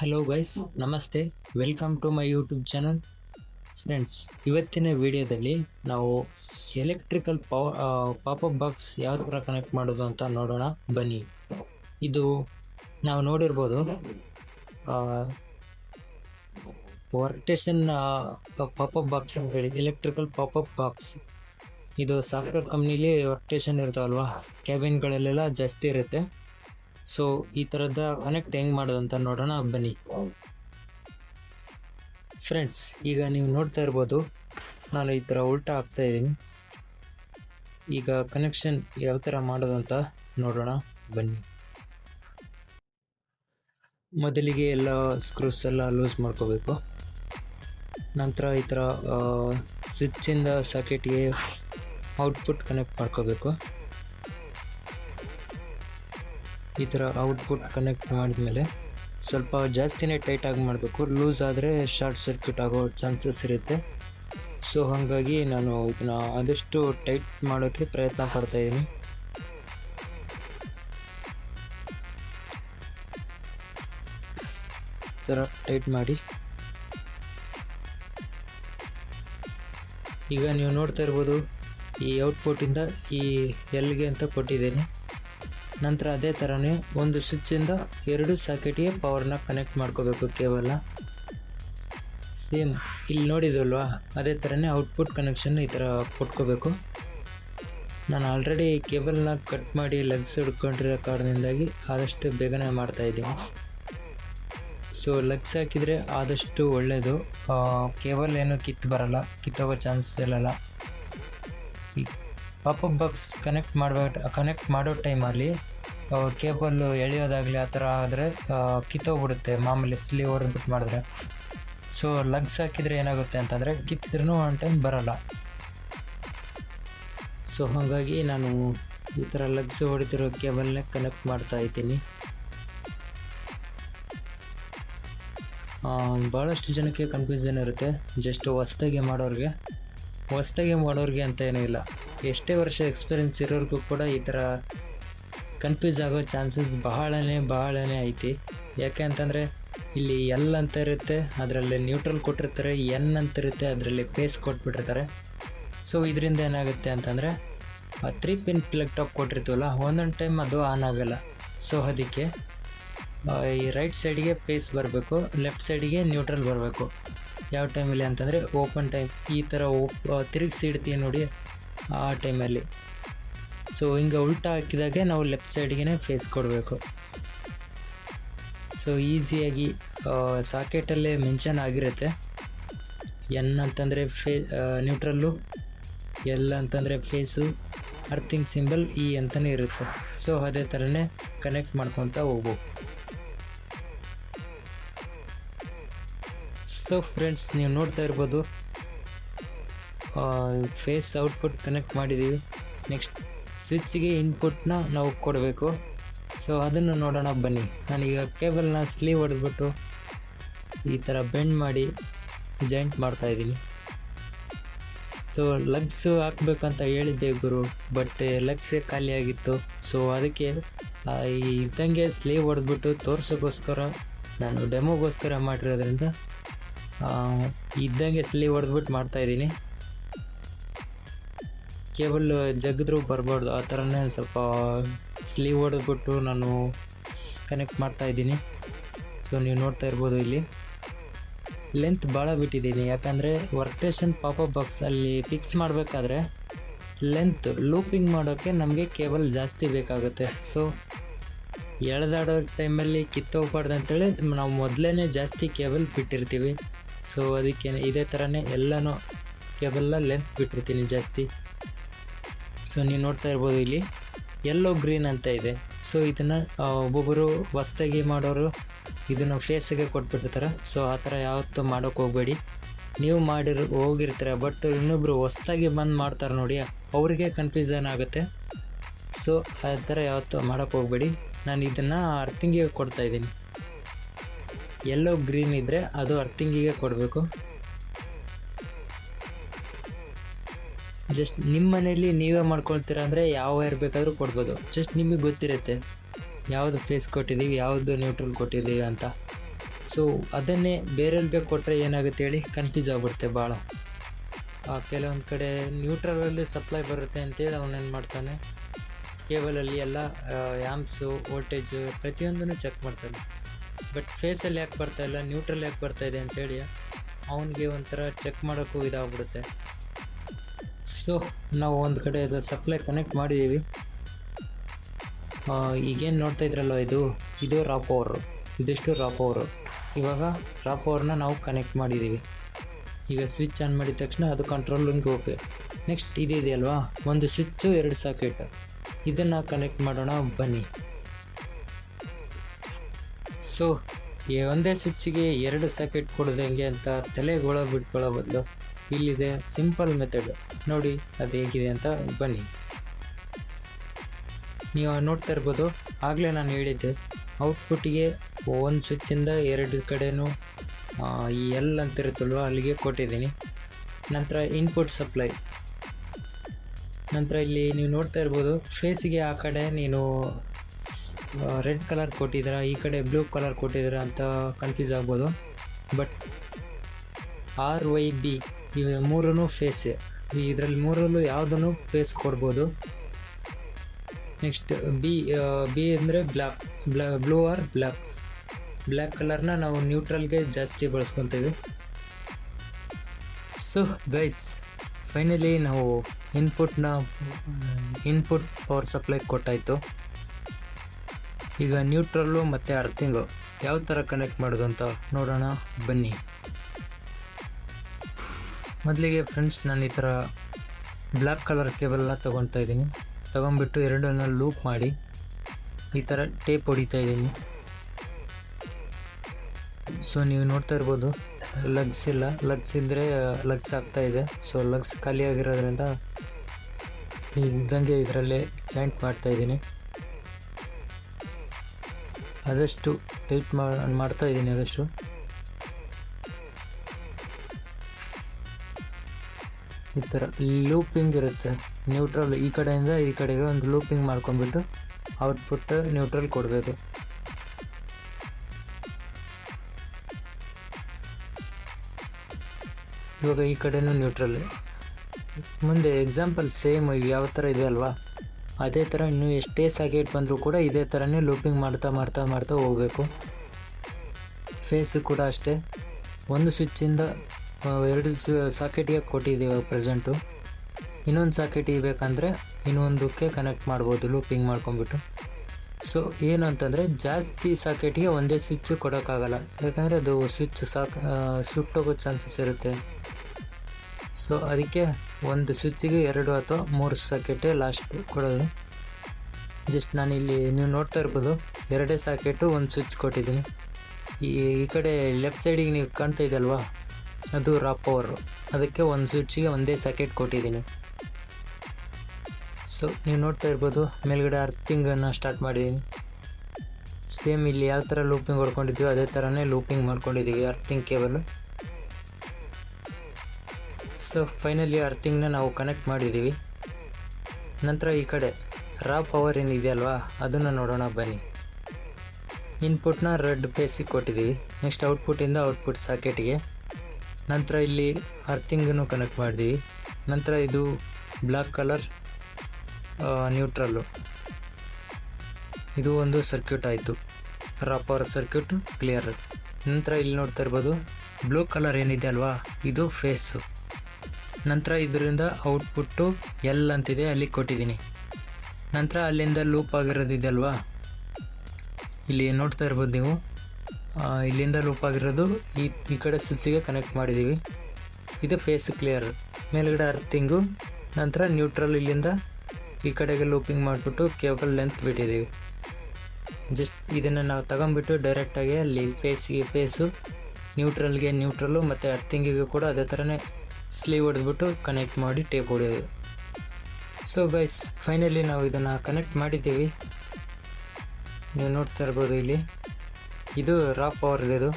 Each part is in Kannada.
ಹಲೋ ಗೈಸ್ ನಮಸ್ತೆ welcome to my YouTube channel friends ಇವತ್ತಿನ ವಿಡಿಯೋದಲ್ಲಿ ನಾವು ಎಲೆಕ್ಟ್ರಿಕಲ್ ಪವ ಅಪ್ ಬಾಕ್ಸ್ ಯಾವ ಥರ ಕನೆಕ್ಟ್ ಮಾಡೋದು ಅಂತ ನೋಡೋಣ. ಬನ್ನಿ. ಇದು ನಾವು ನೋಡಿರ್ಬೋದು ವರ್ಟೇಷನ್ ಅಪ್ ಬಾಕ್ಸ್ ಅಂತ ಹೇಳಿ ಎಲೆಕ್ಟ್ರಿಕಲ್ ಅಪ್ ಬಾಕ್ಸ್ ಇದು ಸಾಫ್ಟ್ವೇರ್ ಕಂಪ್ನಿಲಿ ವರ್ಟೇಷನ್ ಇರ್ತಾವಲ್ವಾ? ಕ್ಯಾಬಿನ್ಗಳಲ್ಲೆಲ್ಲ ಜಾಸ್ತಿ ಇರುತ್ತೆ. ಸೊ ಈ ಥರದ ಕನೆಕ್ಟ್ ಹೆಂಗೆ ಮಾಡೋದಂತ ನೋಡೋಣ, ಬನ್ನಿ. ಫ್ರೆಂಡ್ಸ್ ಈಗ ನೀವು ನೋಡ್ತಾ ಇರ್ಬೋದು, ನಾನು ಈ ಥರ ಉಲ್ಟಾ ಹಾಕ್ತಾ ಇದ್ದೀನಿ. ಈಗ ಕನೆಕ್ಷನ್ ಯಾವ ಥರ ಮಾಡೋದು ಅಂತ ನೋಡೋಣ, ಬನ್ನಿ. ಮೊದಲಿಗೆ ಎಲ್ಲ ಸ್ಕ್ರೂಸ್ ಎಲ್ಲ ಲೂಸ್ ಮಾಡ್ಕೋಬೇಕು. ನಂತರ ಈ ಥರ ಸ್ವಿಚ್ಚಿಂದ ಸಾಕೆಟ್ಗೆ ಔಟ್ಪುಟ್ ಕನೆಕ್ಟ್ ಮಾಡ್ಕೋಬೇಕು. ಈ ಥರ ಔಟ್ಪುಟ್ ಕನೆಕ್ಟ್ ಮಾಡಿದ್ಮೇಲೆ ಸ್ವಲ್ಪ ಜಾಸ್ತಿನೇ ಟೈಟಾಗಿ ಮಾಡಬೇಕು. ಲೂಸ್ ಆದರೆ ಶಾರ್ಟ್ ಸರ್ಕ್ಯೂಟ್ ಆಗೋ ಚಾನ್ಸಸ್ ಇರುತ್ತೆ. ಸೊ ಹಾಗಾಗಿ ನಾನು ಇದನ್ನ ಆದಷ್ಟು ಟೈಟ್ ಮಾಡೋಕ್ಕೆ ಪ್ರಯತ್ನ ಪಡ್ತಾಯಿದ್ದೀನಿ ಥರ ಟೈಟ್ ಮಾಡಿ. ಈಗ ನೀವು ನೋಡ್ತಾ ಇರ್ಬೋದು ಈ ಔಟ್ಪುಟ್ಟಿಂದ ಈ ಎಲ್ಗೆ ಅಂತ ಕೊಟ್ಟಿದ್ದೀನಿ. ನಂತರ ಅದೇ ಥರನೇ ಒಂದು ಸ್ವಿಚ್ಚಿಂದ ಎರಡು ಸಾಕೆಟ್ಗೆ ಪವರ್ನ ಕನೆಕ್ಟ್ ಮಾಡ್ಕೋಬೇಕು ಕೇವಲ. ಸೇಮ್ ಇಲ್ಲಿ ನೋಡಿದ್ವಲ್ವಾ ಅದೇ ಥರನೇ ಔಟ್ಪುಟ್ ಕನೆಕ್ಷನ್ ಈ ಥರ ಕೊಟ್ಕೋಬೇಕು. ನಾನು ಆಲ್ರೆಡಿ ಕೇಬಲ್ನ ಕಟ್ ಮಾಡಿ ಲಗ್ಸ್ ಹಿಡ್ಕೊಂಡಿರೋ ಕಾರಣದಿಂದಾಗಿ ಆದಷ್ಟು ಬೇಗನೆ ಮಾಡ್ತಾಯಿದ್ದೀನಿ ಸೊ ಲಗ್ಸ್ ಹಾಕಿದರೆ ಆದಷ್ಟು ಒಳ್ಳೆಯದು ಕೇಬಲ್ ಏನು ಕಿತ್ತು ಬರಲ್ಲ. ಕಿತ್ತೋಗೋ ಚಾನ್ಸ್ ಇರಲ್ಲ. ಪಾಪಪ್ ಬಾಕ್ಸ್ ಕನೆಕ್ಟ್ ಮಾಡಬೇಕು ಕನೆಕ್ಟ್ ಮಾಡೋ ಟೈಮಲ್ಲಿ ಕೇಬಲ್ಲು ಎಳೆಯೋದಾಗಲಿ ಆ ಥರ ಆದರೆ ಕಿತ್ತೋಗ್ಬಿಡುತ್ತೆ, ಮಾಮೂಲಿ ಸ್ಲೀವ್ ಹೊಡೆದ್ಬಿಟ್ಟು ಮಾಡಿದ್ರೆ. ಸೊ ಲಗ್ಸ್ ಹಾಕಿದರೆ ಏನಾಗುತ್ತೆ ಅಂತಂದರೆ ಕಿತ್ತಿದ್ರೂ ಒನ್ ಟೈಮ್ ಬರೋಲ್ಲ. ಸೊ ಹಾಗಾಗಿ ನಾನು ಈ ಥರ ಲಗ್ಸ್ ಹೊಡೆದಿರೋ ಕೇಬಲ್ನೇ ಕನೆಕ್ಟ್ ಮಾಡ್ತಾ ಇದ್ದೀನಿ. ಭಾಳಷ್ಟು ಜನಕ್ಕೆ ಕನ್ಫ್ಯೂಷನ್ ಇರುತ್ತೆ ಜಸ್ಟ್ ಹೊಸ್ದಾಗಿ ಮಾಡೋರಿಗೆ. ಹೊಸ್ದಾಗಿ ಮಾಡೋರಿಗೆ ಅಂತ ಏನೂ ಇಲ್ಲ. ಎಷ್ಟೇ ವರ್ಷ ಎಕ್ಸ್ಪೀರಿಯನ್ಸ್ ಇರೋರಿಗೂ ಕೂಡ ಈ ಥರ ಕನ್ಫ್ಯೂಸ್ ಆಗೋ ಚಾನ್ಸಸ್ ಬಹಳನೇ ಬಹಳನೇ ಐತಿ. ಯಾಕೆ ಅಂತಂದರೆ ಇಲ್ಲಿ ಎಲ್ ಅಂತ ಇರುತ್ತೆ, ಅದರಲ್ಲಿ ನ್ಯೂಟ್ರಲ್ ಕೊಟ್ಟಿರ್ತಾರೆ ಎನ್ ಅಂತ ಇರುತ್ತೆ, ಅದರಲ್ಲಿ ಪೇಸ್ ಕೊಟ್ಬಿಟ್ಟಿರ್ತಾರೆ. ಸೊ ಇದರಿಂದ ಏನಾಗುತ್ತೆ ಅಂತಂದರೆ, ಆ ತ್ರೀ ಪಿನ್ ಪ್ಲಗ್ ಟಾಪ್ ಕೊಟ್ಟಿರ್ತೀವಲ್ಲ, ಒಂದೊಂದು ಟೈಮ್ ಅದು ಆನ್ ಆಗೋಲ್ಲ. ಸೊ ಅದಕ್ಕೆ ಈ ರೈಟ್ ಸೈಡಿಗೆ ಪೇಸ್ ಬರಬೇಕು ಲೆಫ್ಟ್ ಸೈಡಿಗೆ ನ್ಯೂಟ್ರಲ್ ಬರಬೇಕು. ಯಾವ ಟೈಮಲ್ಲಿ ಅಂತಂದರೆ ಓಪನ್ ಟೈಮ್ ಈ ಥರ ಓಪ್ ತಿರುಗಿಸಿ ಇಡ್ತೀವಿ ನೋಡಿ ಆ ಟೈಮಲ್ಲಿ. ಸೊ ಹಿಂಗೆ ಉಲ್ಟಾ ಹಾಕಿದಾಗೆ ನಾವು ಲೆಫ್ಟ್ ಸೈಡ್ಗೆ ಫೇಸ್ ಕೊಡಬೇಕು. ಸೊ ಈಸಿಯಾಗಿ ಸಾಕೆಟಲ್ಲೇ ಮೆನ್ಷನ್ ಆಗಿರುತ್ತೆ. ಎನ್ ಅಂತಂದರೆ ಫೇ ನ್ಯೂಟ್ರಲ್ಲು ಎಲ್ ಅಂತಂದರೆ ಫೇಸು ಅರ್ಥಿಂಗ್ ಸಿಂಬಲ್ ಇ ಅಂತಲೇ ಇರುತ್ತೆ. ಸೊ ಅದೇ ಥರನೇ ಕನೆಕ್ಟ್ ಮಾಡ್ಕೊತ ಹೋಗ್ಬೋದು ಸೊ ಫ್ರೆಂಡ್ಸ್ ನೀವು ನೋಡ್ತಾ ಇರ್ಬೋದು ಫೇಸ್ ಔಟ್ಪುಟ್ ಕನೆಕ್ಟ್ ಮಾಡಿದ್ದೀವಿ ನೆಕ್ಸ್ಟ್ ಸ್ವಿಚ್ಗೆ ಇನ್ಪುಟ್ನ ನಾವು ಕೊಡಬೇಕು. ಸೊ ಅದನ್ನು ನೋಡೋಣ ಬನ್ನಿ. ನಾನೀಗ ಕೇಬಲ್ನ ಸ್ಲೀವ್ ಹೊಡೆದ್ಬಿಟ್ಟು ಈ ಥರ ಬೆಂಡ್ ಮಾಡಿ ಜಾಯಿಂಟ್ ಮಾಡ್ತಾಯಿದ್ದೀನಿ ಸೊ ಲಗ್ಸ್ ಹಾಕ್ಬೇಕಂತ ಹೇಳಿದ್ದೆ ಗುರು ಬಟ್ ಲಗ್ಸೇ ಖಾಲಿಯಾಗಿತ್ತು ಸೊ ಅದಕ್ಕೆ ಇದ್ದಂಗೆ ಸ್ಲೀವ್ ಹೊಡೆದ್ಬಿಟ್ಟು ತೋರ್ಸೋಕ್ಕೋಸ್ಕರ ನಾನು ಡೆಮೋಗೋಸ್ಕರ ಮಾಡಿರೋದ್ರಿಂದ ಇದ್ದಂಗೆ ಸ್ಲೀವ್ ಹೊಡೆದ್ಬಿಟ್ಟು ಮಾಡ್ತಾಯಿದ್ದೀನಿ ಕೇಬಲ್ ಜಗಿದ್ರು ಬರಬಾರ್ದು, ಆ ಥರನೇ ಸ್ವಲ್ಪ ಸ್ಲೀವ್ ಹೊಡೆದ್ಬಿಟ್ಟು ನಾನು ಕನೆಕ್ಟ್ ಮಾಡ್ತಾಯಿದ್ದೀನಿ ಸೊ ನೀವು ನೋಡ್ತಾ ಇರ್ಬೋದು ಇಲ್ಲಿ. ಲೆಂತ್ ಭಾಳ ಬಿಟ್ಟಿದ್ದೀನಿ, ಯಾಕಂದರೆ ವರ್ಕ್ಟೇಷನ್ ಪಾಪಪ್ ಬಾಕ್ಸಲ್ಲಿ ಫಿಕ್ಸ್ ಮಾಡಬೇಕಾದ್ರೆ ಲೆಂತ್ ಲೂಪಿಂಗ್ ಮಾಡೋಕ್ಕೆ ನಮಗೆ ಕೇಬಲ್ ಜಾಸ್ತಿ ಬೇಕಾಗುತ್ತೆ. ಸೊ ಎಳೆದಾಡೋ ಟೈಮಲ್ಲಿ ಕಿತ್ತೋಗ್ಬಾರ್ದು ಅಂತೇಳಿ ನಾವು ಮೊದಲೇ ಜಾಸ್ತಿ ಕೇಬಲ್ ಬಿಟ್ಟಿರ್ತೀವಿ. ಸೊ ಅದಕ್ಕೆ ಇದೇ ಥರನೇ ಎಲ್ಲನೂ ಕೇಬಲ್ನ ಲೆಂತ್ ಬಿಟ್ಟಿರ್ತೀನಿ ಜಾಸ್ತಿ. ಸೊ ನೀವು ನೋಡ್ತಾ ಇರ್ಬೋದು ಇಲ್ಲಿ. ಎಲ್ಲೋ ಗ್ರೀನ್ ಅಂತ ಇದೆ. ಸೊ ಇದನ್ನು ಒಬ್ಬೊಬ್ಬರು ಹೊಸ್ದಾಗಿ ಮಾಡೋರು ಇದನ್ನು ಫೇಸಿಗೆ ಕೊಟ್ಬಿಟ್ಟಿರ್ತಾರೆ. ಸೊ ಆ ಥರ ಯಾವತ್ತೂ ಮಾಡೋಕೆ ಹೋಗಬೇಡಿ. ನೀವು ಮಾಡಿರೋ, ಹೋಗಿರ್ತೀರ ಬಟ್ ಇನ್ನೊಬ್ಬರು ಹೊಸ್ದಾಗಿ ಬಂದು ಮಾಡ್ತಾರೆ ನೋಡಿ, ಅವರಿಗೆ ಕನ್ಫ್ಯೂಸನ್ ಆಗುತ್ತೆ. ಸೊ ಆ ಥರ ಯಾವತ್ತೂ ಮಾಡೋಕ್ಕೆ ಹೋಗಬೇಡಿ. ನಾನು ಇದನ್ನು ಅರ್ಥಿಂಗಿಗೆ ಕೊಡ್ತಾಯಿದ್ದೀನಿ ಎಲ್ಲೋ ಗ್ರೀನ್ ಇದ್ದರೆ ಅದು ಅರ್ಥಿಂಗಿಗೆ ಕೊಡಬೇಕು. ಜಸ್ಟ್ ನಿಮ್ಮ ಮನೇಲಿ ನೀವೇ ಮಾಡ್ಕೊಳ್ತೀರಾ ಅಂದರೆ ಯಾವ ವೈರ್ ಬೇಕಾದರೂ ಕೊಡ್ಬೋದು. ಜಸ್ಟ್ ನಿಮಗೆ ಗೊತ್ತಿರುತ್ತೆ ಯಾವುದು ಫೇಸ್ ಕೊಟ್ಟಿದ್ದೀವಿ, ಯಾವುದು ನ್ಯೂಟ್ರಲ್ ಕೊಟ್ಟಿದ್ದೀವಿ ಅಂತ. ಸೊ ಅದನ್ನೇ ಬೇರೆಲ್ಲಿ ಬೇಕು ಕೊಟ್ಟರೆ ಏನಾಗುತ್ತೆ ಹೇಳಿ ಕನ್ಫ್ಯೂಸ್ ಆಗಿಬಿಡುತ್ತೆ ಭಾಳ ಕೆಲವೊಂದು ಕಡೆ ನ್ಯೂಟ್ರಲಲ್ಲಿ ಸಪ್ಲೈ ಬರುತ್ತೆ ಅಂತೇಳಿ ಅವನೇನು ಮಾಡ್ತಾನೆ ಕೇಬಲಲ್ಲಿ ಎಲ್ಲ ಆ್ಯಮ್ಸು ವೋಲ್ಟೇಜು ಪ್ರತಿಯೊಂದನ್ನು ಚೆಕ್ ಮಾಡ್ತಾನೆ. ಬಟ್ ಫೇಸಲ್ಲಿ ಯಾಕೆ ಬರ್ತಾಯಿಲ್ಲ ನ್ಯೂಟ್ರಲ್ ಯಾಕೆ ಬರ್ತಾಯಿದೆ ಅಂತೇಳಿ ಅವನಿಗೆ ಒಂಥರ ಚೆಕ್ ಮಾಡೋಕ್ಕೂ ಇದಾಗ್ಬಿಡುತ್ತೆ. ಸೊ ನಾವು ಒಂದು ಕಡೆ ಅದು ಸಪ್ಲೈ ಕನೆಕ್ಟ್ ಮಾಡಿದ್ದೀವಿ ಈಗೇನು ನೋಡ್ತಾ ಇದ್ರಲ್ಲ ಇದು? ಇದು ರಾ ಪವರು ಇದಿಷ್ಟು ರಾ ಪವರು ಇವಾಗ ರಾ ಪವರ್ನ ನಾವು ಕನೆಕ್ಟ್ ಮಾಡಿದ್ದೀವಿ ಈಗ ಸ್ವಿಚ್ ಆನ್ ಮಾಡಿದ ತಕ್ಷಣ ಅದು ಕಂಟ್ರೋಲಿಂಗ್ ಓಕೆ ನೆಕ್ಸ್ಟ್ ಇದಿದೆಯಲ್ವಾ ಒಂದು ಸ್ವಿಚ್ಚು ಎರಡು ಸಾಕೆಟ್ ಇದನ್ನು ಕನೆಕ್ಟ್ ಮಾಡೋಣ, ಬನ್ನಿ. ಸೊ ಈ ಒಂದೇ ಸ್ವಿಚ್ಗೆ ಎರಡು ಸಾಕೆಟ್ ಕೊಡೋದು ಹೆಂಗೆ ಅಂತ ತಲೆಗೊಳ ಬಿಟ್ಕೊಳ್ಳೋ ಬದಲು ಇಲ್ಲಿದೆ ಸಿಂಪಲ್ ಮೆಥಡ್ ನೋಡಿ ಅದು ಹೇಗಿದೆ ಅಂತ ಬನ್ನಿ. ನೀವು ನೋಡ್ತಾ ಇರ್ಬೋದು, ಆಗಲೇ ನಾನು ಹೇಳಿದ್ದೆ ಔಟ್ಪುಟ್ಗೆ ಒಂದು ಸ್ವಿಚ್ಚಿಂದ ಎರಡು ಕಡೆಯೂ ಈ ಎಲ್ ಅಂತ ಇರುತ್ತಲ್ವ, ಅಲ್ಲಿಗೆ ಕೊಟ್ಟಿದ್ದೀನಿ. ನಂತರ ಇನ್ಪುಟ್ ಸಪ್ಲೈ ನಂತರ ಇಲ್ಲಿ ನೀವು ನೋಡ್ತಾ ಇರ್ಬೋದು ಫೇಸಿಗೆ ಆ ಕಡೆ ನೀನು ರೆಡ್ ಕಲರ್ ಕೊಟ್ಟಿದ್ದೀರಾ, ಈ ಕಡೆ ಬ್ಲೂ ಕಲರ್ ಕೊಟ್ಟಿದ್ದೀರಾ ಅಂತ ಕನ್ಫ್ಯೂಸ್ ಆಗ್ಬೋದು. ಬಟ್ ಆರ್ ವೈ ಬಿ ಇವು ಮೂರೂ ಫೇಸೆ ಇದರಲ್ಲಿ ಮೂರಲ್ಲೂ ಯಾವುದನ್ನು ಫೇಸ್ ಕೊಡ್ಬೋದು? ನೆಕ್ಸ್ಟ್ ಬಿ ಬಿ ಅಂದರೆ ಬ್ಲ್ಯಾಕ್ ಬ್ಲಾ ಬ್ಲೂ ಆರ್ ಬ್ಲ್ಯಾಕ್ ಬ್ಲ್ಯಾಕ್ ಕಲರ್ನ ನಾವು ನ್ಯೂಟ್ರಲ್ಗೆ ಜಾಸ್ತಿ ಬಳಸ್ಕೊತೀವಿ. ಸೊ ಗೈಸ್ ಫೈನಲಿ ನಾವು ಇನ್ಪುಟ್ನ ಇನ್ಪುಟ್ ಪವರ್ ಸಪ್ಲೈ ಕೊಟ್ಟಾಯಿತು. ಈಗ ನ್ಯೂಟ್ರಲ್ಲು ಮತ್ತು ಅರ್ಥಿಂಗು ಯಾವ ಥರ ಕನೆಕ್ಟ್ ಮಾಡೋದು ಅಂತ ನೋಡೋಣ, ಬನ್ನಿ. ಮೊದಲಿಗೆ ಫ್ರೆಂಡ್ಸ್ ನಾನು ಈ ಥರ ಬ್ಲ್ಯಾಕ್ ಕಲರ್ ಕೇಬಲ್ನ ತೊಗೊತಾ ಇದ್ದೀನಿ. ತೊಗೊಂಬಿಟ್ಟು ಎರಡನ್ನ ಲೂಪ್ ಮಾಡಿ ಈ ಥರ ಟೇಪ್ ಹೊಡಿತಾ ಇದ್ದೀನಿ. ಸೊ ನೀವು ನೋಡ್ತಾ ಇರ್ಬೋದು ಲಗ್ಸ್ ಇಲ್ಲ. ಲಗ್ಸ್ ಇದ್ದರೆ ಲಗ್ಸ್ ಆಗ್ತಾ ಇದೆ. ಸೊ ಲಗ್ಸ್ ಖಾಲಿ ಆಗಿರೋದ್ರಿಂದ ಇದ್ದಂಗೆ ಇದರಲ್ಲೇ ಜಾಯಿಂಟ್ ಮಾಡ್ತಾ ಇದ್ದೀನಿ. ಆದಷ್ಟು ಟೈಟ್ ಮಾಡ್ತಾ ಇದ್ದೀನಿ ಆದಷ್ಟು. ಈ ಥರ ಲೂಪಿಂಗ್ ಇರುತ್ತೆ. ನ್ಯೂಟ್ರಲ್ ಈ ಕಡೆಯಿಂದ ಈ ಕಡೆಗೆ ಒಂದು ಲೂಪಿಂಗ್ ಮಾಡ್ಕೊಂಡ್ಬಿಟ್ಟು ಔಟ್ಪುಟ್ ನ್ಯೂಟ್ರಲ್ ಕೊಡಬೇಕು. ಇವಾಗ ಈ ಕಡೆಯೂ ನ್ಯೂಟ್ರಲ್ ಮುಂದೆ ಎಕ್ಸಾಂಪಲ್ ಸೇಮ್ ಯಾವ ಥರ ಇದೆ ಅಲ್ವಾ? ಅದೇ ಥರ ಇನ್ನೂ ಎಷ್ಟೇ ಸಾಕೆಟ್ ಬಂದರೂ ಕೂಡ ಇದೇ ಥರನೇ ಲೂಪಿಂಗ್ ಮಾಡ್ತಾ ಮಾಡ್ತಾ ಮಾಡ್ತಾ ಹೋಗಬೇಕು. ಫೇಸು ಕೂಡ ಅಷ್ಟೇ. ಒಂದು ಸ್ವಿಚ್ಚಿಂದ ಎರಡು ಸಾಕೆಟಿಗೆ ಕೊಟ್ಟಿದ್ದೀವಿ ಪ್ರೆಸೆಂಟು. ಇನ್ನೊಂದು ಸಾಕೆಟಿಗೆ ಬೇಕಂದರೆ ಇನ್ನೊಂದಕ್ಕೆ ಕನೆಕ್ಟ್ ಮಾಡ್ಬೋದು ಲೂಪಿಂಗ್ ಮಾಡ್ಕೊಂಬಿಟ್ಟು ಸೊ ಏನು ಅಂತಂದರೆ ಜಾಸ್ತಿ ಸಾಕೆಟಿಗೆ ಒಂದೇ ಸ್ವಿಚ್ ಕೊಡೋಕ್ಕಾಗಲ್ಲ. ಯಾಕಂದರೆ ಅದು ಸ್ವಿಚ್ ಸಾಕ್ ಆ, ಸುಟ್ಟೋಗೋ ಚಾನ್ಸಸ್ ಇರುತ್ತೆ. ಸೊ ಅದಕ್ಕೆ ಒಂದು ಸ್ವಿಚ್ಗೆ ಎರಡು ಅಥವಾ ಮೂರು ಸಾಕೆಟೇ ಲಾಸ್ಟ್ ಕೊಡೋದು. ಜಸ್ಟ್ ನಾನು ಇಲ್ಲಿ ನೀವು ನೋಡ್ತಾ ಇರ್ಬೋದು ಎರಡೇ ಸಾಕೆಟು ಒಂದು ಸ್ವಿಚ್ ಕೊಟ್ಟಿದ್ದೀನಿ. ಈ ಈ ಕಡೆ ಲೆಫ್ಟ್ ಸೈಡಿಗೆ ನೀವು ಕಾಣ್ತಾ ಇದಲ್ವಾ? ಅದು ರಾ ಪವರು ಅದಕ್ಕೆ ಒಂದು ಸ್ವಿಚ್ಗೆ ಒಂದೇ ಸಾಕೆಟ್ ಕೊಟ್ಟಿದ್ದೀನಿ. ಸೊ ನೀವು ನೋಡ್ತಾ ಇರ್ಬೋದು, ಮೇಲ್ಗಡೆ ಅರ್ಥಿಂಗನ್ನು ಸ್ಟಾರ್ಟ್ ಮಾಡಿದ್ದೀನಿ. ಸೇಮ್ ಇಲ್ಲಿ ಯಾವ ಥರ ಲೂಪಿಂಗ್ ಹೊಡ್ಕೊಂಡಿದ್ದೀವೋ ಅದೇ ಥರನೇ ಲೂಪಿಂಗ್ ಮಾಡ್ಕೊಂಡಿದ್ದೀವಿ ಅರ್ಥಿಂಗ್ ಕೇಬಲ್ ಸೊ ಫೈನಲಿ ಅರ್ಥಿಂಗ್ನ ನಾವು ಕನೆಕ್ಟ್ ಮಾಡಿದ್ದೀವಿ. ನಂತರ ಈ ಕಡೆ ರಾ ಪವರ್ ಏನಿದೆಯಲ್ವಾ ಅದನ್ನು ನೋಡೋಣ ಬನ್ನಿ. ಇನ್ಪುಟ್ನ ರೆಡ್ ಪೇಸಿಗೆ ಕೊಟ್ಟಿದ್ದೀವಿ. ನೆಕ್ಸ್ಟ್ ಔಟ್ಪುಟ್ಟಿಂದ ಔಟ್ಪುಟ್ ಸಾಕೆಟ್ಗೆ ನಂತರ ಇಲ್ಲಿ ಅರ್ಥಿಂಗನ್ನು ಕನೆಕ್ಟ್ ಮಾಡಿದ್ದೀವಿ ನಂತರ ಇದು ಬ್ಲ್ಯಾಕ್ ಕಲರ್ ನ್ಯೂಟ್ರಲ್ಲು ಇದು ಒಂದು ಸರ್ಕ್ಯೂಟ್ ಆಯಿತು. ರಾಪರ್ ಸರ್ಕ್ಯೂಟ್ ಕ್ಲಿಯರ್ ನಂತರ ಇಲ್ಲಿ ನೋಡ್ತಾ ಇರ್ಬೋದು ಬ್ಲೂ ಕಲರ್ ಏನಿದೆ ಅಲ್ವಾ? ಇದು ಫೇಸು ನಂತರ ಇದರಿಂದ ಔಟ್ಪುಟ್ಟು ಎಲ್ ಅಂತಿದೆ, ಅಲ್ಲಿ ಕೊಟ್ಟಿದ್ದೀನಿ. ನಂತರ ಅಲ್ಲಿಂದ ಲೂಪ್ ಆಗಿರೋದಿದೆ ಅಲ್ವಾ? ಇಲ್ಲಿ ನೋಡ್ತಾ ಇರ್ಬೋದು ನೀವು. ಇಲ್ಲಿಂದ ಲೂಪ್ ಆಗಿರೋದು ಈ ಈ ಕಡೆ ಸ್ವಿಚ್ಗೆ ಕನೆಕ್ಟ್ ಮಾಡಿದ್ದೀವಿ ಇದು ಫೇಸ್ ಕ್ಲಿಯರ್ ಮೇಲ್ಗಡೆ ಅರ್ಥಿಂಗು ನಂತರ ನ್ಯೂಟ್ರಲ್ ಇಲ್ಲಿಂದ ಈ ಕಡೆಗೆ ಲೂಪಿಂಗ್ ಮಾಡಿಬಿಟ್ಟು ಕೇಬಲ್ ಲೆಂತ್ ಬಿಟ್ಟಿದ್ದೀವಿ ಜಸ್ಟ್ ಇದನ್ನು ನಾವು ತಗೊಂಬಿಟ್ಟು ಡೈರೆಕ್ಟಾಗಿ ಅಲ್ಲಿ ಫೇಸಿಗೆ ಫೇಸು ನ್ಯೂಟ್ರಲ್ಗೆ ನ್ಯೂಟ್ರಲ್ಲು ಮತ್ತು ಅರ್ಥಿಂಗಿಗೂ ಕೂಡ ಅದೇ ಥರನೇ ಸ್ಲೀವ್ ಹೊಡೆದ್ಬಿಟ್ಟು ಕನೆಕ್ಟ್ ಮಾಡಿ ಟೇಪ್ ಹೊಡೆಯೋದು. ಸೊ ಗೈಸ್ ಫೈನಲಿ ನಾವು ಇದನ್ನು ಕನೆಕ್ಟ್ ಮಾಡಿದ್ದೀವಿ. ನೀವು ನೋಡ್ತಾ ಇರ್ಬೋದು ಇಲ್ಲಿ. ಇದು ರಾ ಪವರ್ ಇದು.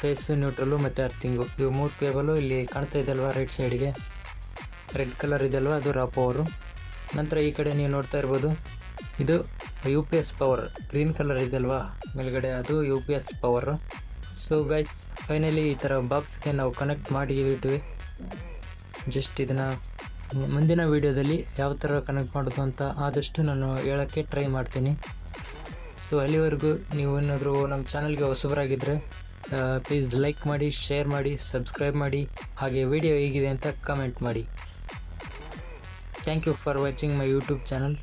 ಫೇಸ್ ನ್ಯೂಟ್ರಲ್ಲು ಮತ್ತು ಅರ್ಥಿಂಗು ಇವು ಮೂರು ಕೇಬಲು ಇಲ್ಲಿ ಕಾಣ್ತಾ ಇದೆಯಲ್ವಾ ರೈಟ್ ಸೈಡ್ಗೆ ರೆಡ್ ಕಲರ್ ಇದೆಯಲ್ವಾ ಅದು ರಾ ಪವರು ನಂತರ ಈ ಕಡೆ ನೀವು ನೋಡ್ತಾ ಇರ್ಬೋದು, ಇದು U P S power green colour ಇದೆಯಲ್ವಾ ಮೇಲ್ಗಡೆ ಅದು U P S power so so guys finally ಈ ಥರ ಬಾಕ್ಸ್ಗೆ ನಾವು ಕನೆಕ್ಟ್ ಮಾಡಿ ಇಟ್ವಿ ಜಸ್ಟ್ ಇದನ್ನು ಮುಂದಿನ ವೀಡಿಯೋದಲ್ಲಿ ಯಾವ ಥರ ಕನೆಕ್ಟ್ ಮಾಡೋದು ಅಂತ ಆದಷ್ಟು ನಾನು ಹೇಳೋಕ್ಕೆ ಟ್ರೈ ಮಾಡ್ತೀನಿ. ಸೊ ಅಲ್ಲಿವರೆಗೂ ನೀವು ಏನಾದರೂ ನಮ್ಮ ಚಾನಲ್ಗೆ ಹೊಸಬರಾಗಿದ್ದರೆ ಪ್ಲೀಸ್ ಲೈಕ್ ಮಾಡಿ ಶೇರ್ ಮಾಡಿ ಸಬ್ಸ್ಕ್ರೈಬ್ ಮಾಡಿ, ಹಾಗೆ ವಿಡಿಯೋ ಹೇಗಿದೆ ಅಂತ ಕಮೆಂಟ್ ಮಾಡಿ. Thank you for watching my YouTube channel